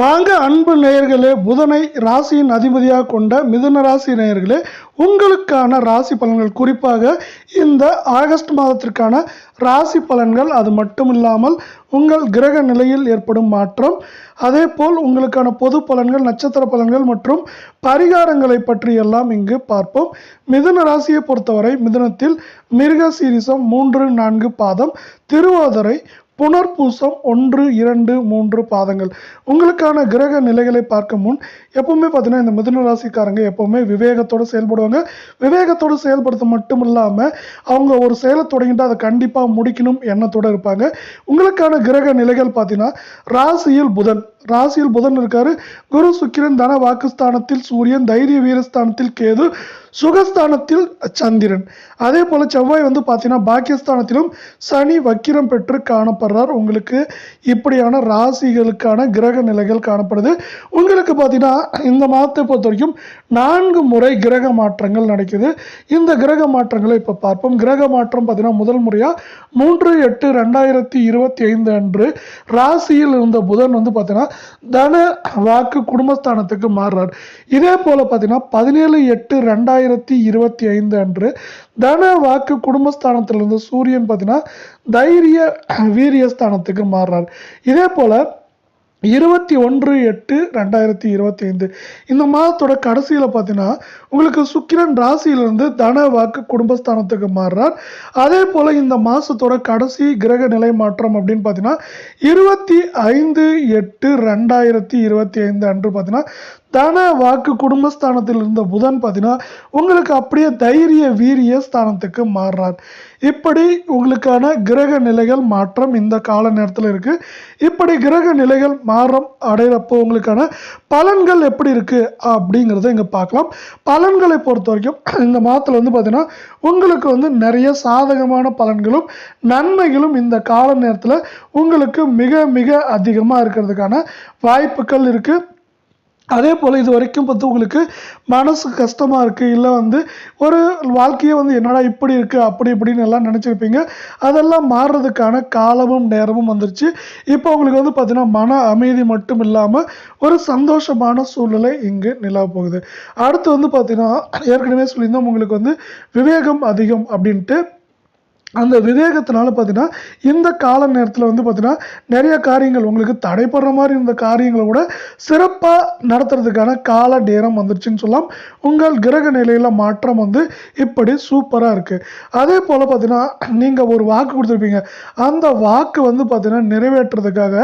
வாங்க அன்பு நேயர்களே புதனை ராசியின் அதிபதியாக கொண்ட மிதுன ராசி நேயர்களே உங்களுக்கான ராசி பலன்கள். குறிப்பாக இந்த ஆகஸ்ட் மாதத்திற்கான ராசி பலன்கள் அது மட்டும் இல்லாமல் உங்கள் கிரக நிலையில் ஏற்படும் மாற்றம் அதே போல் உங்களுக்கான பொது பலன்கள் நட்சத்திர பலன்கள் மற்றும் பரிகாரங்களை பற்றி எல்லாம் இங்கு பார்ப்போம். மிதுன ராசியை பொறுத்தவரை மிதுனத்தில் மிருக சீரிசம் மூன்று நான்கு பாதம் திருவாதிரை புனர்பூசம் ஒன்று இரண்டு மூன்று பாதங்கள். உங்களுக்கான கிரக நிலைகளை பார்க்க முன் எப்பவுமே பார்த்தீங்கன்னா இந்த மிதுன ராசிக்காரங்க எப்பவுமே விவேகத்தோடு செயல்படுவாங்க. விவேகத்தோடு செயல்படுத்த மட்டும் இல்லாமல் அவங்க ஒரு செயலை தொடங்கிட்டு அதை கண்டிப்பாக முடிக்கணும் எண்ணத்தோடு இருப்பாங்க. உங்களுக்கான கிரக நிலைகள் பார்த்தீங்கன்னா ராசியில் புதன். ராசியில் புதன் இருக்காரு. குரு சுக்கிரன் தன வாக்குஸ்தானத்தில் சூரியன் தைரிய வீரஸ்தானத்தில் கேது சுகஸ்தானத்தில் சந்திரன். அதே போல செவ்வாய் வந்து பார்த்தீங்கன்னா பாக்கியஸ்தானத்திலும் சனி வக்கிரம் பெற்று காணப்படுறார். உங்களுக்கு இப்படியான ராசிகளுக்கான கிரக நிலைகள் காணப்படுது. உங்களுக்கு பார்த்தீங்கன்னா இந்த மாதத்தை பொறுத்த வரைக்கும் நான்கு முறை கிரக மாற்றங்கள் நடக்குது. இந்த கிரக மாற்றங்களை இப்போ பார்ப்போம். கிரக மாற்றம் பார்த்தீங்கன்னா முதல் முறையாக மூன்று எட்டு ரெண்டாயிரத்தி இருபத்தி ஐந்து அன்று ராசியில் இருந்த புதன் வந்து பார்த்தீங்கன்னா தன வாக்கு குடும்பஸ்தானத்துக்கு மாறுறார். இதே போல பார்த்தீங்கன்னா பதினேழு எட்டு ரெண்டாயிரத்தி இருபத்தி ஐந்து அன்று தன வாக்கு குடும்பஸ்தானத்திலிருந்து சூரியன் பார்த்தீங்கன்னா தைரிய வீரியஸ்தானத்துக்கு மாறுறார். இதே போல இருபத்தி ஒன்று எட்டு ரெண்டாயிரத்தி இருபத்தி ஐந்து இந்த மாதத்தோட கடைசியில் பார்த்தீங்கன்னா உங்களுக்கு சுக்கிரன் ராசியிலிருந்து தன வாக்கு குடும்பஸ்தானத்துக்கு மாறுறார். அதே போல் இந்த மாதத்தோட கடைசி கிரக நிலை மாற்றம் அப்படின்னு பார்த்தீங்கன்னா இருபத்தி ஐந்து எட்டு ரெண்டாயிரத்தி இருபத்தி ஐந்து அன்று பார்த்தீங்கன்னா தன வாக்கு குடும்பஸ்தானத்தில் இருந்த புதன் பார்த்தீங்கன்னா உங்களுக்கு அப்படியே தைரிய வீரிய ஸ்தானத்துக்கு மாறுறார். இப்படி உங்களுக்கான கிரக நிலைகள் மாற்றம் இந்த கால நேரத்தில் இருக்கு. இப்படி கிரக நிலைகள் மாற்றம் அடையிறப்போ உங்களுக்கான பலன்கள் எப்படி இருக்கு அப்படிங்கிறத இங்கே பார்க்கலாம். பலன்களை பொறுத்த வரைக்கும் இந்த மாதத்தில் வந்து பார்த்தீங்கன்னா உங்களுக்கு வந்து நிறைய சாதகமான பலன்களும் நன்மைகளும் இந்த கால நேரத்தில் உங்களுக்கு மிக மிக அதிகமாக இருக்கிறதுக்கான வாய்ப்புகள் இருக்குது அதே போல் இது வரைக்கும் பார்த்து உங்களுக்கு மனசு கஷ்டமாக இருக்குது இல்லை வந்து ஒரு வாழ்க்கையே வந்து என்னடா இப்படி இருக்குது அப்படி இப்படின்னு எல்லாம் நினச்சிருப்பீங்க. அதெல்லாம் மாறுறதுக்கான காலமும் நேரமும் வந்துருச்சு. இப்போ உங்களுக்கு வந்து பார்த்திங்கன்னா மன அமைதி மட்டும் இல்லாமல் ஒரு சந்தோஷமான சூழ்நிலை இங்கு நிலவ போகுது. அடுத்து வந்து பார்த்திங்கன்னா ஏற்கனவே சொல்லியிருந்தோம் உங்களுக்கு வந்து விவேகம் அதிகம் அப்படின்ட்டு அந்த விவேகத்தினால பார்த்தீங்கன்னா இந்த கால நேரத்தில் வந்து பார்த்தீங்கன்னா நிறைய காரியங்கள் உங்களுக்கு தடைப்படுற மாதிரி இருந்த காரியங்களை கூட சிறப்பாக நடத்துறதுக்கான கால நேரம் வந்துருச்சுன்னு சொல்லலாம். உங்கள் கிரக நிலையில் மாற்றம் வந்து இப்படி சூப்பராக இருக்குது அதே போல் பார்த்தீங்கன்னா நீங்கள் ஒரு வாக்கு கொடுத்துருப்பீங்க. அந்த வாக்கு வந்து பார்த்தீங்கன்னா நிறைவேற்றுறதுக்காக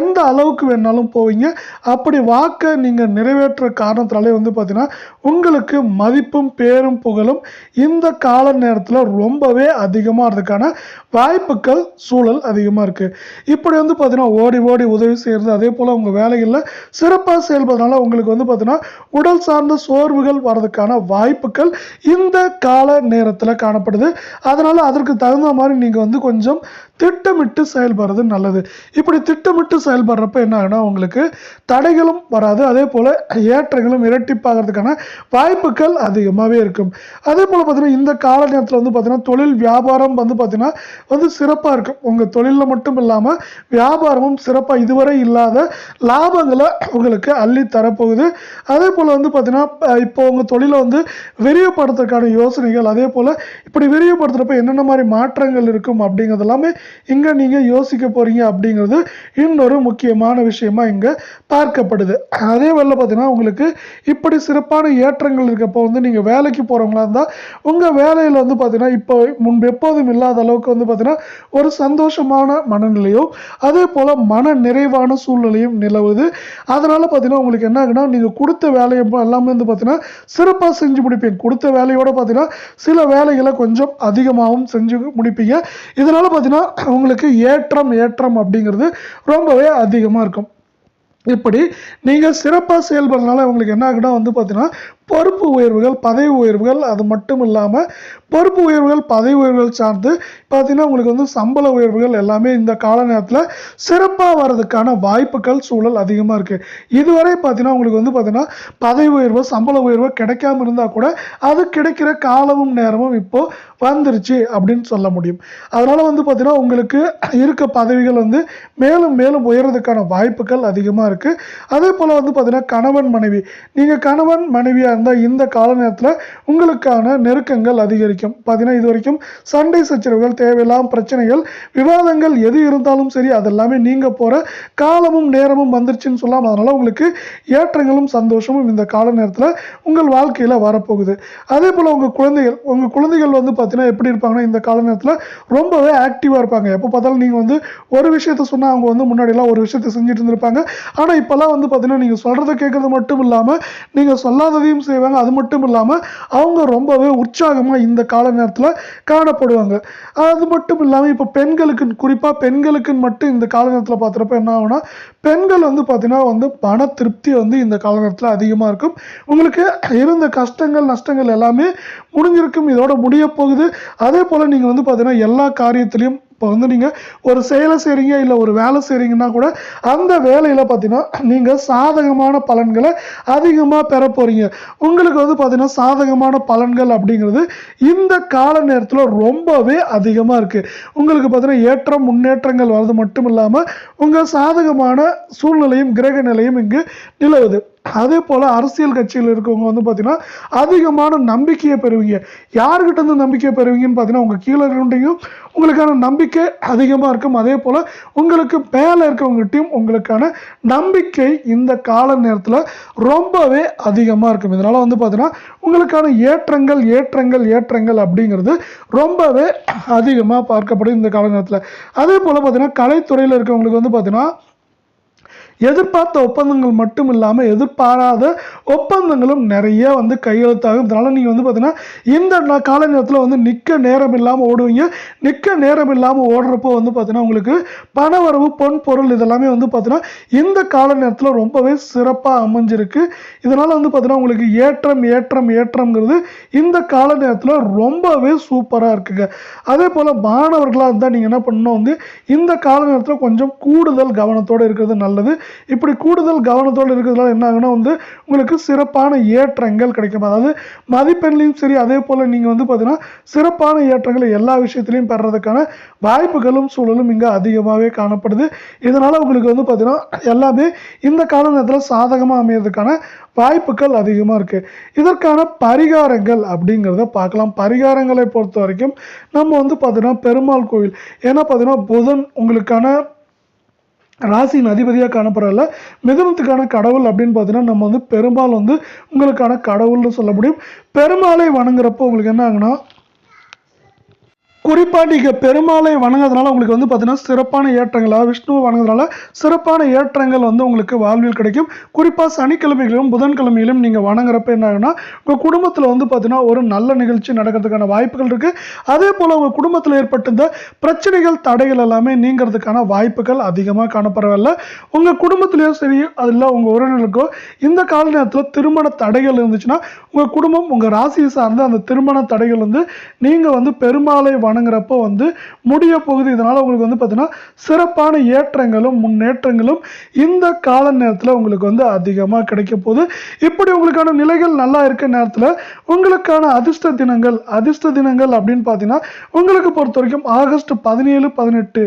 எந்த அளவுக்கு வேணாலும் போவீங்க. அப்படி வாக்கை நீங்கள் நிறைவேற்ற காரணத்தினாலே வந்து பார்த்தீங்கன்னா உங்களுக்கு மதிப்பும் பேரும் புகழும் இந்த கால நேரத்தில் ரொம்பவே அதிகமாக இருக்கிறதுக்கான வாய்ப்புகள் சூழல் அதிகமாக இருக்குது இப்படி வந்து பார்த்தீங்கன்னா ஓடி ஓடி உதவி செய்கிறது அதே போல் உங்கள் வேலைகளில் சிறப்பாக செயல்படுறதுனால உங்களுக்கு வந்து பார்த்தீங்கன்னா உடல் சார்ந்த சோர்வுகள் வர்றதுக்கான வாய்ப்புகள் இந்த கால நேரத்தில் காணப்படுது. அதனால் அதற்கு தகுந்த மாதிரி நீங்கள் வந்து கொஞ்சம் திட்டமிட்டு செயல்படுறது நல்லது. இப்படி திட்டமிட்டு செயல்படுறப்ப என்ன ஆகுனா உங்களுக்கு தடைகளும் வராது. அதே போல் ஏற்றங்களும் இரட்டிப்பாகிறதுக்கான வாய்ப்புகள் அதிகமாகவே இருக்கும். அதே போல் பார்த்தீங்கன்னா இந்த கால நேரத்தில் வந்து பார்த்திங்கன்னா தொழில் வியாபாரம் வந்து பார்த்திங்கன்னா வந்து சிறப்பாக இருக்கும். உங்கள் தொழிலில் மட்டும் இல்லாமல் வியாபாரமும் சிறப்பாக இதுவரை இல்லாத லாபங்களை உங்களுக்கு அள்ளி தரப்போகுது. அதே போல் வந்து பார்த்திங்கன்னா இப்போ உங்கள் தொழிலை வந்து விரிவுபடுத்துறதுக்கான யோசனைகள் அதே போல் இப்படி விரிவுபடுத்துகிறப்ப என்னென்ன மாதிரி மாற்றங்கள் இருக்கும் அப்படிங்கிறது எல்லாமே இங்கே நீங்கள் யோசிக்க போகிறீங்க அப்படிங்கிறது இன்னொரு முக்கியமான விஷயமா இங்கே பார்க்கப்படுது. அதே வேலை பார்த்தீங்கன்னா உங்களுக்கு இப்படி சிறப்பான ஏற்றங்கள் இருக்கப்போ வந்து நீங்கள் வேலைக்கு போகிறவங்களா இருந்தால் உங்கள் வேலையில் வந்து பார்த்தீங்கன்னா இப்போ முன்பு எப்போதும் இல்லாத அளவுக்கு வந்து பார்த்தீங்கன்னா ஒரு சந்தோஷமான மனநிலையும் அதே போல் மன நிறைவான சூழ்நிலையும் நிலவுது. அதனால் பார்த்தீங்கன்னா உங்களுக்கு என்ன ஆகுனா நீங்கள் கொடுத்த வேலையை எல்லாமே வந்து பார்த்தீங்கன்னா சிறப்பாக செஞ்சு முடிப்பீங்க. கொடுத்த வேலையோட பார்த்தீங்கன்னா சில வேலைகளை கொஞ்சம் அதிகமாகவும் செஞ்சு முடிப்பீங்க. இதனால் பார்த்தீங்கன்னா உங்களுக்கு ஏற்றம் ஏற்றம் அப்படிங்கிறது ரொம்பவே அதிகமாக இருக்கும். இப்படி நீங்கள் சிறப்பாக செயல்படுறதுனால உங்களுக்கு என்ன ஆகுனா வந்து பார்த்தீங்கன்னா பொறுப்பு உயர்வுகள் பதவி உயர்வுகள் அது மட்டும் இல்லாமல் பொறுப்பு உயர்வுகள் பதவி உயர்வுகள் சார்ந்து பார்த்திங்கன்னா உங்களுக்கு வந்து சம்பள உயர்வுகள் எல்லாமே இந்த கால நேரத்தில் சிறப்பாக வர்றதுக்கான வாய்ப்புகள் சூழல் அதிகமாக இருக்குது இதுவரை பார்த்தீங்கன்னா உங்களுக்கு வந்து பார்த்திங்கன்னா பதவி உயர்வு சம்பள உயர்வு கிடைக்காம இருந்தால் கூட அது கிடைக்கிற காலமும் நேரமும் இப்போ வந்துருச்சு அப்படின்னு சொல்ல முடியும். அதனால் வந்து பார்த்திங்கன்னா உங்களுக்கு இருக்க பதவிகள் வந்து மேலும் மேலும் உயர்றதுக்கான வாய்ப்புகள் அதிகமாக இருக்குது அதே போல் வந்து பார்த்தீங்கன்னா கணவன் மனைவி நீங்கள் கணவன் மனைவியாக இருந்தால் இந்த கால நேரத்தில் உங்களுக்கான நெருக்கங்கள் அதிகரிக்கும். பார்த்தீங்கன்னா இது வரைக்கும் சண்டை சச்சரவுகள் தேவையில்லாம பிரச்சனைகள் விவாதங்கள் எது இருந்தாலும் சரி அதெல்லாமே நீங்கள் போகிற காலமும் நேரமும் வந்துருச்சுன்னு சொல்லலாம் அதனால் உங்களுக்கு ஏற்றங்களும் சந்தோஷமும் இந்த கால நேரத்தில் உங்கள் வாழ்க்கையில் வரப்போகுது. அதே போல் உங்கள் குழந்தைகள் உங்கள் குழந்தைகள் வந்து பார்த்தீங்கன்னா எப்படி இருப்பாங்கன்னா இந்த கால நேரத்தில் ரொம்பவே ஆக்டிவாக இருப்பாங்க. எப்போ பார்த்தாலும் நீங்கள் வந்து ஒரு விஷயத்த சொன்னால் அவங்க வந்து முன்னாடிலாம் ஒரு விஷயத்த செஞ்சுட்டு இருந்திருப்பாங்க. ஆனால் இப்போல்லாம் வந்து பார்த்தீங்கன்னா நீங்கள் சொல்கிறத கேட்குறது மட்டும் இல்லாமல் நீங்கள் சொல்லாததையும் செய்வாங்க. அது மட்டும் இல்லாமல் அவங்க ரொம்பவே உற்சாகமாக இந்த கால நேரத்தில் காணப்படுவாங்க. அது மட்டும் இல்லாமல் இப்போ பெண்களுக்கு குறிப்பாக பெண்களுக்குன்னு மட்டும் இந்த கால நேரத்தில் பார்த்துறப்ப என்ன ஆகும்னா பெண்கள் வந்து பார்த்தீங்கன்னா வந்து பண திருப்தி வந்து இந்த கால நேரத்தில் அதிகமாக இருக்கும். உங்களுக்கு இருந்த கஷ்டங்கள் நஷ்டங்கள் எல்லாமே முடிஞ்சிருக்கும். இதோட முடிய போகுது. அதே போல் நீங்கள் வந்து பார்த்தீங்கன்னா எல்லா காரியத்திலையும் இப்போ வந்து நீங்கள் ஒரு செயலை செய்கிறீங்க இல்லை ஒரு வேலை செய்கிறீங்கன்னா கூட அந்த வேலையில் பார்த்தீங்கன்னா நீங்கள் சாதகமான பலன்களை அதிகமாக பெற போகிறீங்க உங்களுக்கு வந்து பார்த்தீங்கன்னா சாதகமான பலன்கள் அப்படிங்கிறது இந்த கால நேரத்தில் ரொம்பவே அதிகமாக இருக்குது உங்களுக்கு பார்த்தீங்கன்னா ஏற்றம் முன்னேற்றங்கள் வர்றது மட்டும் இல்லாமல் உங்கள் சாதகமான சூழ்நிலையும் கிரக நிலையும் இங்கு நிலவுது. அதே போல் அரசியல் கட்சியில் இருக்கவங்க வந்து பார்த்தீங்கன்னா அதிகமான நம்பிக்கையை பெறுவீங்க. யாருக்கிட்ட இருந்து நம்பிக்கை பெறுவீங்கன்னு பார்த்தீங்கன்னா உங்கள் கீழே இருக்கவங்களையும் உங்களுக்கான நம்பிக்கை அதிகமாக இருக்கும். அதே போல் உங்களுக்கு மேலே இருக்கவங்ககிட்டையும் உங்களுக்கான நம்பிக்கை இந்த கால நேரத்தில் ரொம்பவே அதிகமாக இருக்கும். இதனால் வந்து பார்த்தீங்கன்னா உங்களுக்கான ஏற்றங்கள் ஏற்றங்கள் ஏற்றங்கள் அப்படிங்கிறது ரொம்பவே அதிகமாக பார்க்கப்படும் இந்த கால நேரத்தில். அதே போல் பார்த்தீங்கன்னா கலைத்துறையில் இருக்கவங்களுக்கு வந்து பார்த்தீங்கன்னா எதிர்பார்த்த ஒப்பந்தங்கள் மட்டும் இல்லாமல் எதிர்பாராத ஒப்பந்தங்களும் நிறைய வந்து கையெழுத்தாகும். இதனால் நீங்கள் வந்து பார்த்தீங்கன்னா இந்த கால நேரத்தில் வந்து நிற்க நேரம் இல்லாமல் ஓடுவீங்க. நிற்க நேரம் இல்லாமல் ஓடுறப்போ வந்து பார்த்தீங்கன்னா உங்களுக்கு பணவரவு பொன் பொருள் இதெல்லாமே வந்து பார்த்தீங்கன்னா இந்த கால நேரத்தில் ரொம்பவே சிறப்பாக அமைஞ்சிருக்கு. இதனால் வந்து பார்த்தீங்கன்னா உங்களுக்கு ஏற்றம் ஏற்றம் ஏற்றம்ங்கிறது இந்த கால நேரத்தில் ரொம்பவே சூப்பராக இருக்குங்க. அதே போல் மாணவர்களாக இருந்தால் நீங்கள் என்ன பண்ணணும் வந்து இந்த கால நேரத்தில் கொஞ்சம் கூடுதல் கவனத்தோடு இருக்கிறது நல்லது. இப்படி கூடுதல் கவனத்தோடு இருக்கிறதுனால என்ன ஆகுனா வந்து உங்களுக்கு சிறப்பான ஏற்றங்கள் கிடைக்கும். அதாவது மதிப்பெண்லையும் சரி அதே போல் நீங்கள் வந்து பார்த்தீங்கன்னா சிறப்பான ஏற்றங்களை எல்லா விஷயத்திலையும் பெறதுக்கான வாய்ப்புகளும் சூழலும் இங்கே அதிகமாகவே காணப்படுது. இதனால் உங்களுக்கு வந்து பார்த்தீங்கன்னா எல்லாமே இந்த கால நேரத்தில் சாதகமாக அமையிறதுக்கான வாய்ப்புகள் அதிகமாக இருக்குது இதற்கான பரிகாரங்கள் அப்படிங்கிறத பார்க்கலாம். பரிகாரங்களை பொறுத்த வரைக்கும் நம்ம வந்து பார்த்தீங்கன்னா பெருமாள் கோவில். ஏன்னா பார்த்தீங்கன்னா புதன் உங்களுக்கான ராசியின் அதிபதியாக காணப்படுறதில்ல மிதனத்துக்கான கடவுள் அப்படின்னு பார்த்தீங்கன்னா நம்ம வந்து பெரும்பாலும் வந்து உங்களுக்கான கடவுள்னு சொல்ல முடியும் பெருமாளை வணங்குறப்போ உங்களுக்கு என்ன ஆகுனா குறிப்பாக நீங்கள் பெருமாளை வணங்குறதுனால உங்களுக்கு வந்து பார்த்தீங்கன்னா சிறப்பான ஏற்றங்கள் விஷ்ணுவை வணங்குறதுனால சிறப்பான ஏற்றங்கள் வந்து உங்களுக்கு வாழ்வில் கிடைக்கும். குறிப்பாக சனிக்கிழமைகளிலும் புதன்கிழமையிலும் நீங்கள் வணங்குறப்ப என்ன ஆகுனா உங்கள் குடும்பத்தில் வந்து பார்த்தீங்கன்னா ஒரு நல்ல நிகழ்ச்சி நடக்கிறதுக்கான வாய்ப்புகள் இருக்குது அதே போல் உங்கள் குடும்பத்தில் ஏற்பட்டிருந்த பிரச்சனைகள் தடைகள் எல்லாமே நீங்கிறதுக்கான வாய்ப்புகள் அதிகமாக காணப்படவில்லை. உங்கள் குடும்பத்திலையும் சரி அதில் உங்கள் உறவினர்களுக்கோ இந்த கால நேரத்தில் திருமண தடைகள் இருந்துச்சுன்னா உங்கள் குடும்பம் உங்கள் ராசியை சார்ந்த அந்த திருமண தடைகள் வந்து நீங்கள் வந்து பெருமாளை வண வணங்குறப்போ வந்து முடிய போகுது. இதனால் உங்களுக்கு வந்து பார்த்தீங்கன்னா சிறப்பான ஏற்றங்களும் முன்னேற்றங்களும் இந்த கால நேரத்தில் உங்களுக்கு வந்து அதிகமாக கிடைக்க போகுது. இப்படி உங்களுக்கான நிலைகள் நல்லா இருக்க நேரத்தில் உங்களுக்கான அதிர்ஷ்ட தினங்கள் அதிர்ஷ்ட தினங்கள் அப்படின்னு பார்த்தீங்கன்னா உங்களுக்கு பொறுத்த வரைக்கும் ஆகஸ்ட் பதினேழு பதினெட்டு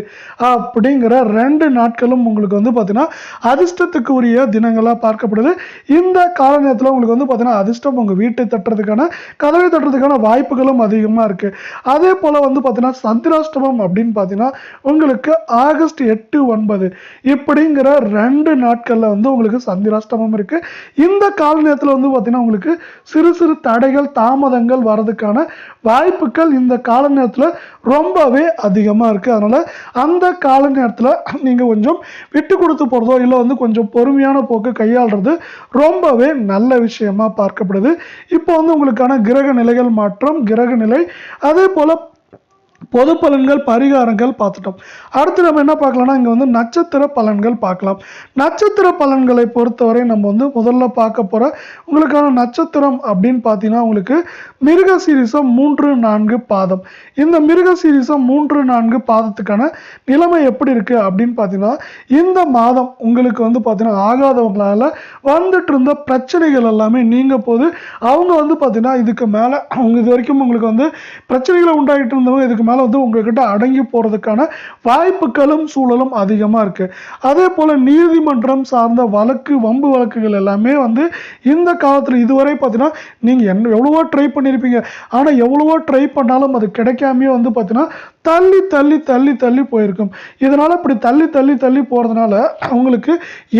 அப்படிங்கிற ரெண்டு நாட்களும் உங்களுக்கு வந்து பார்த்தீங்கன்னா அதிர்ஷ்டத்துக்கு உரிய தினங்களாக பார்க்கப்படுது. இந்த கால நேரத்தில் உங்களுக்கு வந்து பார்த்தீங்கன்னா அதிர்ஷ்டம் உங்கள் வீட்டை தட்டுறதுக்கான கதவை தட்டுறதுக்கான வாய்ப்புகளும் அதிகமாக இருக்குது அதே போல் வந்து பார்த்தீங்கன்னா சந்திராஷ்டமம் அப்படின்னு பார்த்தீங்கன்னா உங்களுக்கு ஆகஸ்ட் எட்டு ஒன்பது. இப்படிங்கிற ரெண்டு நாட்களில் வந்து உங்களுக்கு சந்திராஷ்டமம் இருக்குது இந்த கால நேரத்தில் வந்து பார்த்தீங்கன்னா உங்களுக்கு சிறு சிறு தடைகள் தாமதங்கள் வர்றதுக்கான வாய்ப்புகள் இந்த கால நேரத்தில் ரொம்பவே அதிகமாக இருக்குது அதனால் அந்த கால நேரத்தில் நீங்கள் கொஞ்சம் விட்டு கொடுத்து போகிறதோ இல்லை வந்து கொஞ்சம் பொறுமையான போக்கு கையாளுறது ரொம்பவே நல்ல விஷயமா பார்க்கப்படுது. இப்போ வந்து உங்களுக்கான கிரக நிலைகள் மாற்றம் கிரக நிலை அதே போல் பொது பலன்கள் பரிகாரங்கள் பார்த்துட்டோம். அடுத்து நம்ம என்ன பார்க்கலாம்னா இங்கே வந்து நட்சத்திர பலன்கள் பார்க்கலாம். நட்சத்திர பலன்களை பொறுத்தவரை நம்ம வந்து முதல்ல பார்க்க போகிற உங்களுக்கான நட்சத்திரம் அப்படின்னு பார்த்தீங்கன்னா உங்களுக்கு மிருக சீரிசம் மூன்று நான்கு பாதம். இந்த மிருக சீரிசம் மூன்று நான்கு பாதத்துக்கான நிலைமை எப்படி இருக்குது அப்படின்னு பார்த்தீங்கன்னா இந்த மாதம் உங்களுக்கு வந்து பார்த்தீங்கன்னா ஆகாதவங்களால வந்துட்டு இருந்த பிரச்சனைகள் எல்லாமே நீங்க போது அவங்க வந்து பார்த்தீங்கன்னா இதுக்கு மேலே அவங்க இது வரைக்கும் உங்களுக்கு வந்து பிரச்சனைகளை உண்டாகிட்டு இருந்தவங்க இதுக்கு மேலே வந்து உங்ககிட்ட அடங்கி போகிறதுக்கான வாய்ப்புகளும் சூழலும் அதிகமாக இருக்குது அதே போல் நீதிமன்றம் சார்ந்த வழக்கு வம்பு வழக்குகள் எல்லாமே வந்து இந்த காலத்தில் இதுவரை பார்த்தீங்கன்னா நீங்கள் என்ன எவ்வளவோ ட்ரை பண்ணியிருப்பீங்க ஆனால் எவ்வளவோ ட்ரை பண்ணாலும் அது கிடைக்காமையே வந்து பார்த்தீங்கன்னா தள்ளி தள்ளி தள்ளி தள்ளி போயிருக்கும். இதனால் இப்படி தள்ளி தள்ளி தள்ளி போகிறதுனால அவங்களுக்கு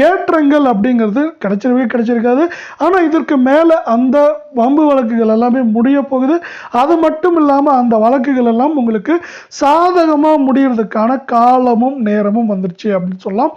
ஏற்றங்கள் அப்படிங்கிறது கிடச்சிருவே கிடைச்சிருக்காது. ஆனால் இதற்கு மேலே அந்த வம்பு வழக்குகள் எல்லாமே முடிய போகுது. அது மட்டும் இல்லாமல் அந்த வழக்குகள் எல்லாம் உங்களுக்கு சாதகமாக முடிகிறதுக்கான காலமும் நேரமும் வந்துருச்சு அப்படின்னு சொல்லலாம்.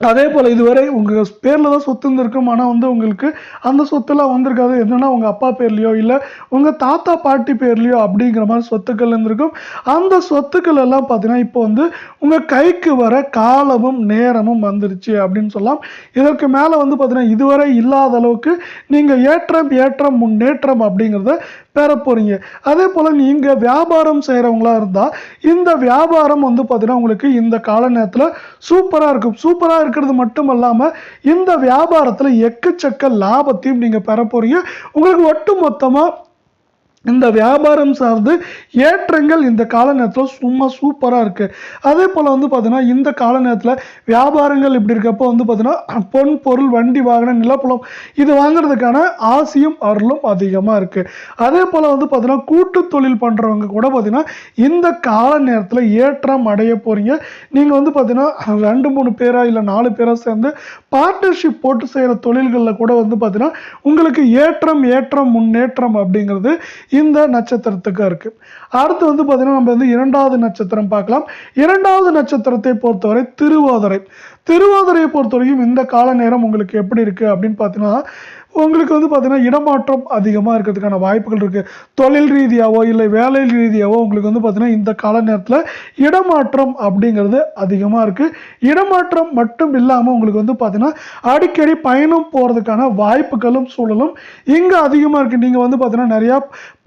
அதே போல் இதுவரை உங்கள் பேரில் தான் சொத்து இருந்திருக்கும் ஆனால் வந்து உங்களுக்கு அந்த சொத்துலாம் வந்திருக்காது. என்னென்னா உங்கள் அப்பா பேர்லையோ இல்லை உங்கள் தாத்தா பாட்டி பேர்லையோ அப்படிங்கிற மாதிரி சொத்துக்கள் இருந்திருக்கும். அந்த சொத்துக்கள் எல்லாம் பார்த்தீங்கன்னா இப்போ வந்து உங்கள் கைக்கு வர காலமும் நேரமும் வந்துருச்சு அப்படின்னு சொல்லலாம். இதற்கு மேலே வந்து பார்த்தீங்கன்னா இதுவரை இல்லாத அளவுக்கு நீங்கள் ஏற்றம் ஏற்றம் முன்னேற்றம் அப்படிங்கிறத பெற போகிறீங்க அதே போல் நீங்கள் வியாபாரம் செய்கிறவங்களா இருந்தால் இந்த வியாபாரம் வந்து பார்த்தீங்கன்னா உங்களுக்கு இந்த கால நேரத்தில் சூப்பராக இருக்கும். சூப்பராக இருக்கிறது மட்டும் இல்லாமல் இந்த வியாபாரத்தில் எக்கச்சக்க லாபத்தையும் நீங்கள் பெற போகிறீங்க உங்களுக்கு ஒட்டு மொத்தமாக இந்த வியாபாரம் சார்ந்து ஏற்றங்கள் இந்த கால நேரத்தில் சும்மா சூப்பராக இருக்குது அதே போல் வந்து பார்த்தீங்கன்னா இந்த கால நேரத்தில் வியாபாரங்கள் இப்படி இருக்கப்போ வந்து பார்த்தீங்கன்னா பொன் பொருள் வண்டி வாகனம் நிலப்புலம் இது வாங்குறதுக்கான ஆசையும் அருளும் அதிகமாக இருக்குது அதே போல் வந்து பார்த்தீங்கன்னா கூட்டு தொழில் பண்ணுறவங்க கூட பார்த்தீங்கன்னா இந்த கால நேரத்தில் ஏற்றம் அடைய போகிறீங்க நீங்கள் வந்து பார்த்தீங்கன்னா ரெண்டு மூணு பேராக இல்லை நாலு பேராக சேர்ந்து பார்ட்னர்ஷிப் போட்டு செய்கிற தொழில்களில் கூட வந்து பார்த்தீங்கன்னா உங்களுக்கு ஏற்றம் ஏற்றம் முன்னேற்றம் அப்படிங்கிறது இந்த நட்சத்திரத்துக்கு இருக்கு. அடுத்து வந்து பார்த்தீங்கன்னா நம்ம வந்து இரண்டாவது நட்சத்திரம் பார்க்கலாம். இரண்டாவது நட்சத்திரத்தை பொறுத்தவரை திருவாதிரை. திருவாதிரையை பொறுத்தவரைக்கும் இந்த கால நேரம் உங்களுக்கு எப்படி இருக்கு அப்படின்னு பார்த்தீங்கன்னா உங்களுக்கு வந்து பார்த்தீங்கன்னா இடமாற்றம் அதிகமாக இருக்கிறதுக்கான வாய்ப்புகள் இருக்குது தொழில் ரீதியாகவோ இல்லை வேலை ரீதியாகவோ உங்களுக்கு வந்து பார்த்திங்கன்னா இந்த கால நேரத்தில் இடமாற்றம் அப்படிங்கிறது அதிகமாக இருக்குது இடமாற்றம் மட்டும் இல்லாமல் உங்களுக்கு வந்து பார்த்திங்கன்னா அடிக்கடி பயணம் போகிறதுக்கான வாய்ப்புகளும் சூழலும் இங்கே அதிகமாக இருக்குது நீங்கள் வந்து பார்த்தீங்கன்னா நிறையா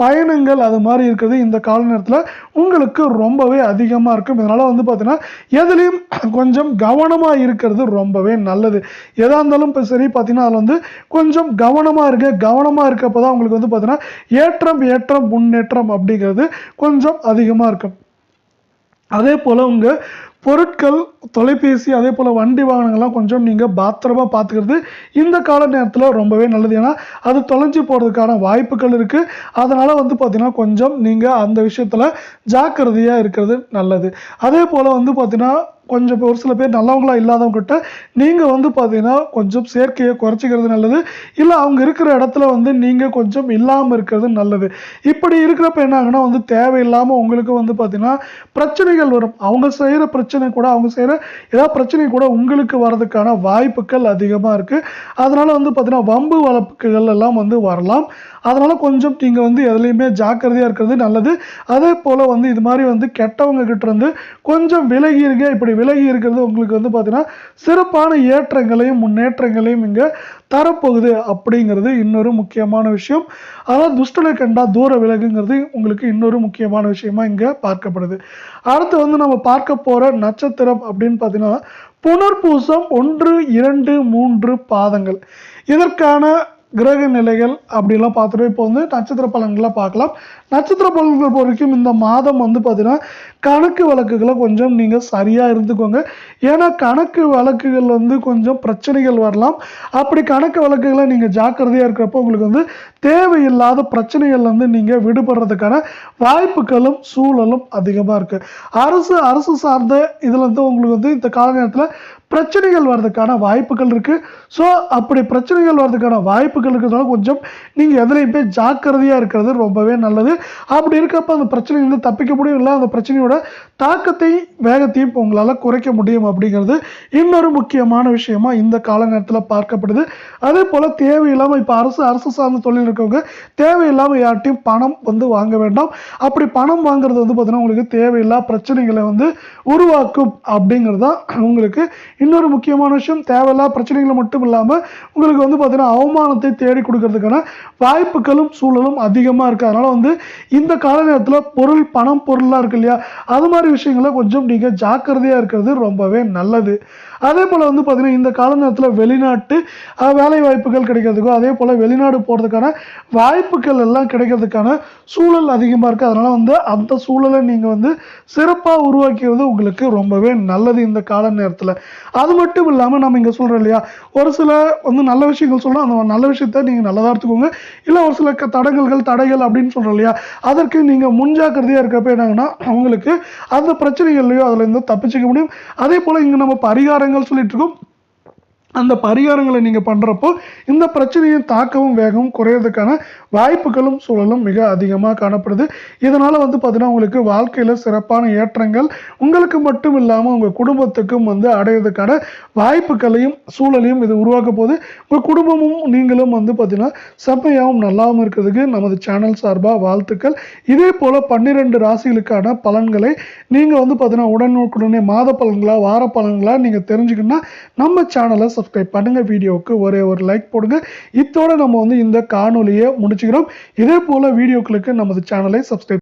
பயணங்கள் அது மாதிரி இருக்கிறது இந்த கால நேரத்தில் உங்களுக்கு ரொம்பவே அதிகமாக இருக்கும். இதனால் வந்து பார்த்தீங்கன்னா எதுலேயும் கொஞ்சம் கவனமாக இருக்கிறது ரொம்பவே நல்லது. எதாக இருந்தாலும் இப்போ சரி பார்த்திங்கன்னா அதில் வந்து கொஞ்சம் கவனமாக இருக்க கவனமாக இருக்கப்போ தான் உங்களுக்கு வந்து பார்த்தீங்கன்னா ஏற்றம் ஏற்றம் முன்னேற்றம் அப்படிங்கிறது கொஞ்சம் அதிகமாக இருக்கும். அதே போல் உங்கள் பொருட்கள் தொலைபேசி அதே போல் வண்டி வாகனங்கள்லாம் கொஞ்சம் நீங்கள் பாத்திரமாக பார்த்துக்கிறது இந்த கால நேரத்தில் ரொம்பவே நல்லது. ஏன்னா அது தொலைஞ்சு போகிறதுக்கான வாய்ப்புகள் இருக்குது அதனால் வந்து பார்த்திங்கன்னா கொஞ்சம் நீங்கள் அந்த விஷயத்தில் ஜாக்கிரதையாக இருக்கிறது நல்லது. அதே போல் வந்து பார்த்திங்கன்னா கொஞ்சம் இப்போ ஒரு சில பேர் நல்லவங்களா இல்லாதவங்ககிட்ட நீங்கள் வந்து பார்த்தீங்கன்னா கொஞ்சம் சேர்க்கையை குறைச்சிக்கிறது நல்லது. இல்லை அவங்க இருக்கிற இடத்துல வந்து நீங்கள் கொஞ்சம் இல்லாமல் இருக்கிறது நல்லது. இப்படி இருக்கிறப்ப என்ன ஆகுனா வந்து தேவையில்லாமல் உங்களுக்கு வந்து பார்த்தீங்கன்னா பிரச்சனைகள் வரும். அவங்க செய்கிற பிரச்சனை கூட அவங்க செய்கிற ஏதாவது பிரச்சனை கூட உங்களுக்கு வர்றதுக்கான வாய்ப்புகள் அதிகமாக இருக்குது அதனால் வந்து பார்த்தீங்கன்னா வம்பு வழக்குகள் எல்லாம் வந்து வரலாம். அதனால் கொஞ்சம் நீங்கள் வந்து எதுலேயுமே ஜாக்கிரதையாக இருக்கிறது நல்லது. அதே போல் வந்து இது மாதிரி வந்து கெட்டவங்க கிட்டேருந்து கொஞ்சம் விலகி இருங்க. இப்படி விலகி இருக்கிறது உங்களுக்கு வந்து பார்த்திங்கன்னா சிறப்பான ஏற்றங்களையும் முன்னேற்றங்களையும் இங்கே தரப்போகுது அப்படிங்கிறது இன்னொரு முக்கியமான விஷயம். அதாவது துஷ்டனை கண்டா தூர விலகுங்கிறது உங்களுக்கு இன்னொரு முக்கியமான விஷயமா இங்கே பார்க்கப்படுது. அடுத்து வந்து நம்ம பார்க்க போகிற நட்சத்திரம் அப்படின்னு பார்த்தீங்கன்னா புனர்பூசம் ஒன்று இரண்டு மூன்று பாதங்கள். இதற்கான கிரக நிலைகள் அப்படிலாம் பார்த்துட்டு இப்போ வந்து நட்சத்திர பலன்களை பார்க்கலாம். நட்சத்திர பலன்கள் பொறுக்கும் வரைக்கும் இந்த மாதம் வந்து பார்த்தீங்கன்னா கணக்கு வழக்குகளை கொஞ்சம் நீங்கள் சரியாக இருந்துக்கோங்க. ஏன்னா கணக்கு வழக்குகள் வந்து கொஞ்சம் பிரச்சனைகள் வரலாம். அப்படி கணக்கு வழக்குகளை நீங்கள் ஜாக்கிரதையாக இருக்கிறப்போ உங்களுக்கு வந்து தேவையில்லாத பிரச்சனைகள் வந்து நீங்கள் விடுபடுறதுக்கான வாய்ப்புகளும் சூழலும் அதிகமாக இருக்குது அரசு அரசு சார்ந்த இதில் வந்து உங்களுக்கு வந்து இந்த காலநேரத்தில் பிரச்சனைகள் வர்றதுக்கான வாய்ப்புகள் இருக்குது ஸோ அப்படி பிரச்சனைகள் வர்றதுக்கான வாய்ப்புகள் இருக்கிறதுனால கொஞ்சம் நீங்கள் எதுலேயுமே ஜாக்கிரதையாக இருக்கிறது ரொம்பவே நல்லது. அப்படி இருக்கப்ப அந்த பிரச்சனையிலிருந்து தப்பிக்க முடியும். இல்லை அந்த பிரச்சனையோட தாக்கத்தையும் வேகத்தையும் இப்போ உங்களால் குறைக்க முடியும் அப்படிங்கிறது இன்னொரு முக்கியமான விஷயமா இந்த கால நேரத்தில் பார்க்கப்படுது. அதே போல் தேவையில்லாமல் இப்போ அரசு அரசு சார்ந்த தொழில் இருக்கவங்க தேவையில்லாமல் யார்ட்டையும் பணம் வந்து வாங்க வேண்டாம். அப்படி பணம் வாங்குறது வந்து பார்த்தீங்கன்னா உங்களுக்கு தேவையில்லா பிரச்சனைகளை வந்து உருவாக்கும் அப்படிங்கிறது தான் உங்களுக்கு இன்னொரு முக்கியமான விஷயம் தேவையில்லா பிரச்சனைகளை மட்டும் இல்லாமல் உங்களுக்கு வந்து பார்த்திங்கன்னா அவமானத்தை தேடி கொடுக்கறதுக்கான வாய்ப்புகளும் சூழலும் அதிகமாக இருக்குது அதனால் வந்து இந்த கால நேரத்தில் பொருள் பணம் பொருள்லாம் இருக்கு இல்லையா? அது மாதிரி விஷயங்களை கொஞ்சம் நீங்கள் ஜாக்கிரதையாக இருக்கிறது ரொம்பவே நல்லது. அதே போல் வந்து பார்த்திங்கன்னா இந்த கால நேரத்தில் வெளிநாட்டு வேலை வாய்ப்புகள் கிடைக்கிறதுக்கோ அதே போல் வெளிநாடு போகிறதுக்கான வாய்ப்புகள் எல்லாம் கிடைக்கிறதுக்கான சூழல் அதிகமாக இருக்குது அதனால் வந்து அந்த சூழலை நீங்கள் வந்து சிறப்பாக உருவாக்கிறது உங்களுக்கு ரொம்பவே நல்லது இந்த கால நேரத்தில் அது மட்டும் இல்லாமல் நம்ம இங்கே சொல்கிறோம் இல்லையா ஒரு சில வந்து நல்ல விஷயங்கள் சொல்கிறோம் அந்த நல்ல விஷயத்த நீங்கள் நல்லதாக எடுத்துக்கோங்க. இல்லை ஒரு சில தடங்கல்கள் தடைகள் அப்படின்னு சொல்கிறோம் இல்லையா அதற்கு நீங்கள் முன்ஜாக்கிரதையாக இருக்கப்போ என்னங்கன்னா அவங்களுக்கு அந்த பிரச்சனைகள்லையோ அதில் இருந்து தப்பிச்சுக்க முடியும். அதே போல் இங்கே நம்ம பரிகாரங்கள் சொல்லிட்டு இருக்கோம். அந்த பரிகாரங்களை நீங்கள் பண்ணுறப்போ இந்த பிரச்சனையின் தாக்கமும் வேகமும் குறையிறதுக்கான வாய்ப்புகளும் சூழலும் மிக அதிகமாக காணப்படுது. இதனால் வந்து பார்த்தீங்கன்னா உங்களுக்கு வாழ்க்கையில் சிறப்பான ஏற்றங்கள் உங்களுக்கு மட்டும் இல்லாமல் உங்கள் குடும்பத்துக்கும் வந்து அடையிறதுக்கான வாய்ப்புகளையும் சூழலையும் இது உருவாக்க போது உங்கள் குடும்பமும் நீங்களும் வந்து பார்த்தீங்கன்னா செம்மையாகவும் நல்லாவும் இருக்கிறதுக்கு நமது சேனல் சார்பாக வாழ்த்துக்கள். இதே போல் பன்னிரெண்டு ராசிகளுக்கான பலன்களை நீங்கள் வந்து பார்த்தீங்கன்னா உடனுக்குடனே மாத பலன்களாக வார பலன்களாக நீங்கள் தெரிஞ்சுக்கணும்னா நம்ம சேனலை சப்ஸ்கிரைப் பண்ணுங்கள் வீடியோவுக்கு ஒரே ஒரு லைக் போடுங்க. இத்தோடு நம்ம வந்து இந்த காணொலியை முடிச்சுக்கிறோம். இதே போல் வீடியோக்களுக்கு நமது சேனலை சப்ஸ்கிரைப்